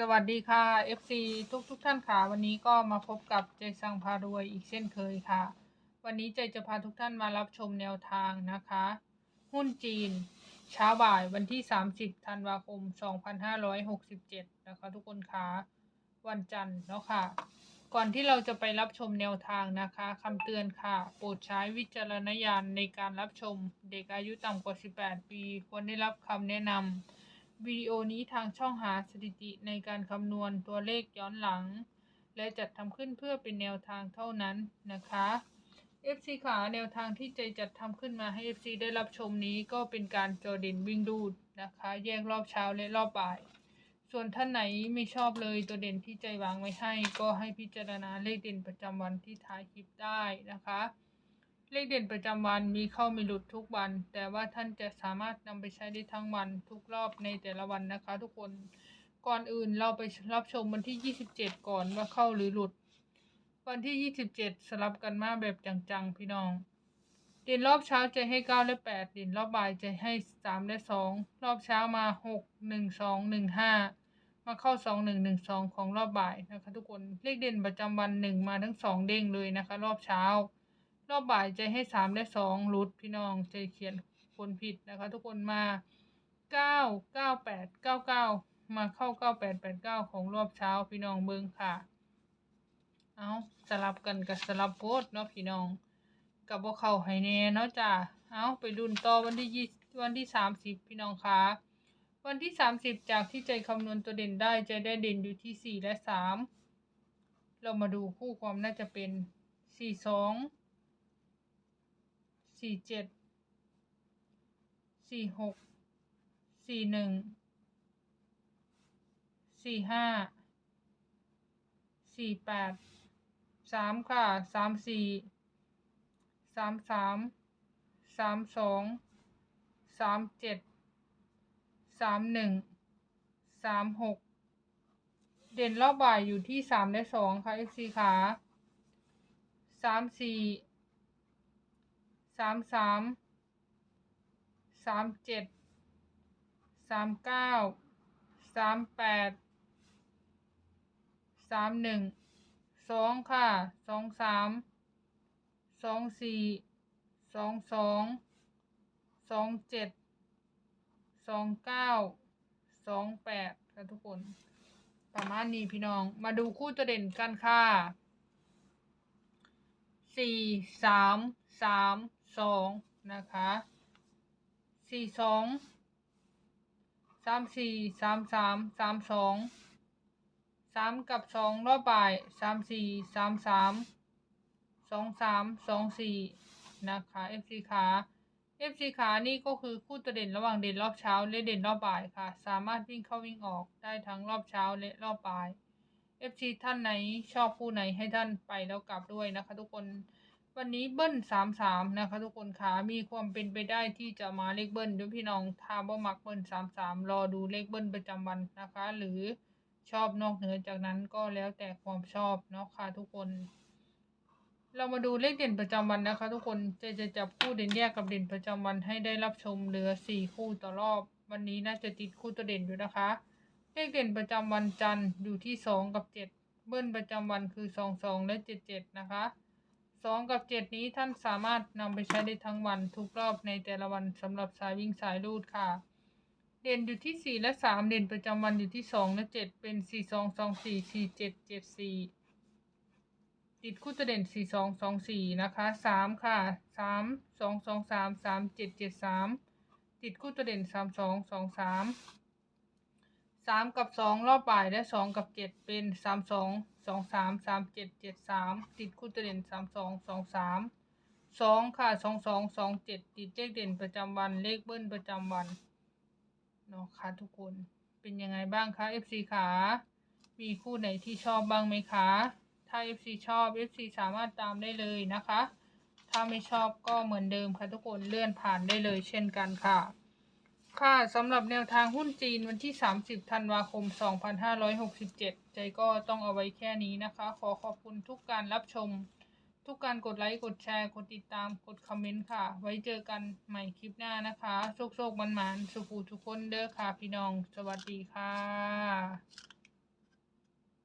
สวัสดีค่ะ FC ทุกทุกๆท่านค่ะ วันนี้ก็มาพบกับใจสังพารวยอีกเช่นเคยค่ะ วันนี้ใจจะพาทุกท่านมารับชมแนวทางนะคะ หุ้นจีน เช้าบ่ายวันที่ 30ธันวาคม 2567 นะคะ ทุกคนค่ะวันจันทร์เนาะค่ะ ก่อนที่เราจะไปรับชมแนวทางนะคะคำเตือนค่ะ โปรดใช้วิจารณญาณในการรับชม เด็กอายุต่ำกว่า 18 ปี ควรได้รับคำแนะนำ วิดีโอนี้ทางช่องหาสถิติในการคำนวณตัวเลขย้อนหลัง และจัดทำขึ้นเพื่อเป็นแนวทางเท่านั้นนะคะ FC ขาแนวทางที่ใจจัดทำขึ้นมาให้ FC ได้รับชมนี้ก็เป็นการจอเด่นวิ่งดูดนะคะ แยกรอบเช้าและรอบบ่าย ส่วนท่านไหนไม่ชอบเลยตัวเด่นที่ใจวางไว้ให้ ก็ให้พิจารณาเลขเด่นประจำวันที่ท้ายคลิปได้นะคะ เลขเด่นประจำวันมีเข้ามีหลุดทุกวัน แต่ว่าท่านจะสามารถนำไปใช้ได้ทั้งวันทุกรอบในแต่ละวันนะคะ ทุกคนก่อนอื่นเราไปรับชมวันที่ 27 ก่อนว่าเข้าหรือหลุด วันที่ 27 สลับกันมาแบบจังๆ พี่น้องเด่นรอบเช้าจะให้ 9 และ 8 เด่นรอบบ่ายจะให้ 3 และ 2 รอบเช้ามา 6 1 2 1 5 มาเข้า 2 1 1 2 ของรอบบ่ายนะคะ ทุกคนเลขเด่นประจำวัน 1 มาทั้ง 2 เด้งเลยนะคะ รอบเช้า รอบบ่ายใจให้3และ2รุดพี่น้องใจเขียนคนผิดนะคะ ทุกคนมา9 9 8 9 9มาเข้า9 8 8 9ของรอบเช้าพี่น้องเบิ้งค่ะ เอาสลับกันกับสลับโพสเนาะพี่น้องกับว่าเขาให้แน่เนาะจ้ะเอาไปดุนต่อวันที่ยี่วันที่สามสิบพี่น้องคะวันที่สามสิบจากที่ใจคำนวณตัวเด่นได้จะได้เด่นอยู่ที่สี่และสามเรามาดูคู่ความน่าจะเป็นสี่สอง สี่เจ็ดสี่หกสี่หนึ่งสี่ห้าสี่แปดสามค่ะสามสี่สามสามสามสองสามเจ็ดสามหนึ่งสามหกเด่นรอบบ่ายอยู่ที่สามและสองค่ะ FC ขาสามสี่ สามสามสามเจ็ดสามเก้าสามแปดสามหนึ่งสองค่ะสองสามสองสี่สองสองสองเจ็ดสองเก้าสองแปดค่ะทุกคน ประมาณนี้พี่น้องมาดูคู่ตัวเด่นกันค่ะ สี่สามสามสองนะคะสี่สองสามสี่สามสามสามสองสามกับสองรอบบ่ายสามสี่สามสามสองสามสองสี่นะคะ FC ขา FC ขานี่ก็คือคู่ตัวเด่นระหว่างเด่นรอบเช้าและเด่นรอบบ่ายค่ะ สามารถวิ่งเข้าวิ่งออกได้ทั้งรอบเช้าและรอบบ่าย FC ท่านไหนชอบคู่ไหนให้ท่านไปแล้วกลับด้วยนะคะ ทุกคนวันนี้เบิ้ลสามสามนะคะ ทุกคนขามีความเป็นไปได้ที่จะมาเลขเบิ้ลด้วยพี่น้องถ้าบ่มักเบิ้ลสามสามรอดูเลขเบิ้ลประจำวันนะคะ หรือชอบนอกเหนือจากนั้นก็แล้วแต่ความชอบเนาะค่ะทุกคน เรามาดูเลขเด่นประจำวันนะคะ ทุกคนจะจะจับคู่เด่นแยกกับเด่นประจำวันให้ได้รับชมเหลือสี่คู่ต่อรอบ วันนี้น่าจะติดคู่ตัวเด่นอยู่นะคะ เลขเด่นประจำวันจันทร์อยู่ที่สองกับเจ็ดเบิ้ลประจำวันคือสองสองและเจ็ดเจ็ดนะคะสองกับเจ็ดนี้ท่านสามารถนำไปใช้ได้ทั้งวันทุกรอบในแต่ละวันสำหรับสายวิ่งสายรูดค่ะ เด่นอยู่ที่สี่และสามเด่นประจำวันอยู่ที่สองและเจ็ดเป็นสี่สองสองสี่สี่เจ็ดเจ็ดสี่ติดคู่ตัวเด่นสี่สองสองสี่นะคะสามค่ะสามสองสองสามสามเจ็ดเจ็ดสามติดคู่ตัวเด่นสามสองสองสาม สามกับสองรอบบ่ายและสองกับเจ็ดเป็นสามสองสองสามสามเจ็ดเจ็ดสามติดคู่ตัวเด่นสามสองสองสามสองค่ะสองสองสองเจ็ดติดเลขเด่นประจำวันเลขเบิ้ลประจำวันเนาะค่ะทุกคนเป็นยังไงบ้างคะ FC ขามีคู่ไหนที่ชอบบ้างไหมคะ ถ้า FC ชอบ FC สามารถตามได้เลยนะคะ ถ้าไม่ชอบก็เหมือนเดิมค่ะทุกคนเลื่อนผ่านได้เลยเช่นกันค่ะ ค่ะสำหรับแนวทางหุ้นจีนวันที่ 30 ธันวาคม 2567 ใจก็ต้องเอาไว้แค่นี้นะคะ ขอขอบคุณทุกการรับชม ทุกการกดไลค์ กดแชร์ กดติดตาม กดคอมเมนต์ค่ะ ไว้เจอกันใหม่คลิปหน้านะคะ โชคโชคมันมันสุขูทุกคนเด้อค่ะพี่น้อง สวัสดีค่ะ